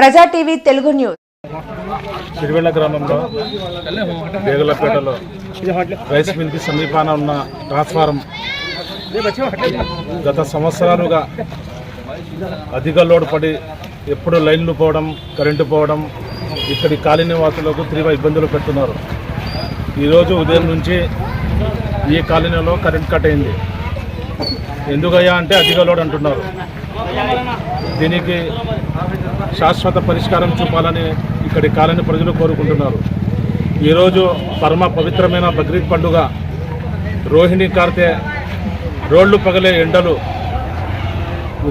ప్రజా TV Telugu news. సిరివెళ్ళ గ్రామంలో దేగులపేటలో rice మిల్కి సమీపాన ఉన్న ట్రాన్స్ఫారం గత సంవత్సరాలుగా అధిక లోడ్ పడి ఎప్పుడు లైన్లు పోవడం కరెంటు పోవడం ఇక్కడి కాలనీ నివాసులకు తీవ్ర ఇబ్బందులు పెడుతున్నారు. ఈరోజు ఉదయం నుంచి ఈ కాలనీలో కరెంట్ కట్ అయింది. ఎందుకయ్యా అంటే అధిక లోడ్ అంటున్నారు. దీనికి శాశ్వత పరిష్కారం చూపాలని ఇక్కడి కాలనీ ప్రజలు కోరుకుంటున్నారు. ఈరోజు పరమ పవిత్రమైన బక్రీద్ పండుగ రోహిణి కార్తె రోడ్లు పగలే ఎండలు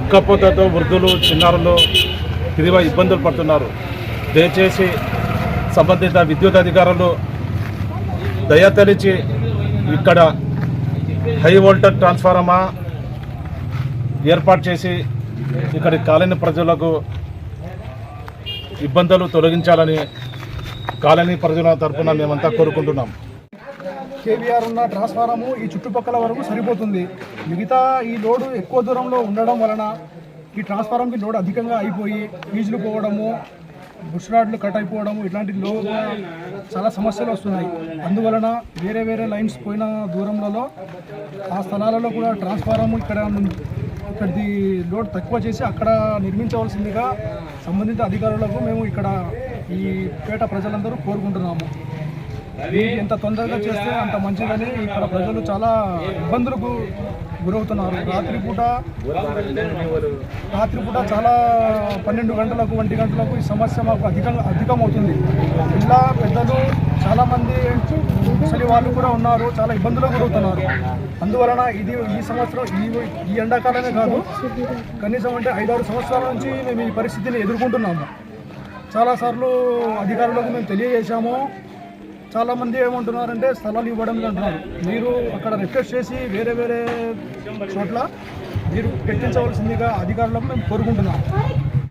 ఉక్కపోతతో వృద్ధులు చిన్నారులు తీవ్ర ఇబ్బందులు పడుతున్నారు. దయచేసి సంబంధిత విద్యుత్ అధికారులు దయతలిచి ఇక్కడ హై వోల్టేజ్ ట్రాన్స్ఫార్మా ఏర్పాటు చేసి ఇక్కడి కాలనీ ప్రజలకు ఇబ్బందులు తొలగించాలని కాలనీ ప్రజల తరఫున మేమంతా కోరుకుంటున్నాం. కేవీఆర్ ఉన్న ట్రాన్స్ఫారము ఈ చుట్టుపక్కల వరకు సరిపోతుంది. మిగతా ఈ లోడు ఎక్కువ దూరంలో ఉండడం వలన ఈ ట్రాన్స్ఫారంకి లోడ్ అధికంగా అయిపోయి ఫీజులు పోవడము బుష్ రాడ్లు కట్ అయిపోవడము ఇట్లాంటి లో చాలా సమస్యలు వస్తున్నాయి. అందువలన వేరే వేరే లైన్స్ పోయిన దూరంలో ఆ స్థలాలలో కూడా ట్రాన్స్ఫారం ఇక్కడ ఇక్కడిది లోడ్ తక్కువ చేసి అక్కడ నిర్మించవలసిందిగా సంబంధిత అధికారులకు మేము ఇక్కడ ఈ పేట ప్రజలందరూ కోరుకుంటున్నాము. ఎంత తొందరగా చేస్తే అంత మంచిదని ఇక్కడ ప్రజలు చాలా ఇబ్బందులకు గురవుతున్నారు. రాత్రిపూట రాత్రిపూట చాలా పన్నెండు గంటలకు ఒంటి గంటలకు ఈ సమస్య మాకు అధికంగా అధికమవుతుంది. ఇలా పెద్దలు చాలామంది ముసలి వాళ్ళు కూడా ఉన్నారు చాలా ఇబ్బందులు గురవుతున్నారు అందువలన ఇది ఈ సంవత్సరం ఈ ఈ ఎండాకాలమే కాదు కనీసం అంటే ఐదారు సంవత్సరాల నుంచి మేము ఈ పరిస్థితిని ఎదుర్కొంటున్నాము. చాలాసార్లు అధికారులకు మేము తెలియజేశాము. చాలామంది ఏమంటున్నారంటే స్థలాలు ఇవ్వడం అంటున్నారు. మీరు అక్కడ రిక్వెస్ట్ చేసి వేరే వేరే చోట్ల మీరు పెట్టించవలసిందిగా అధికారులకు మేము కోరుకుంటున్నాం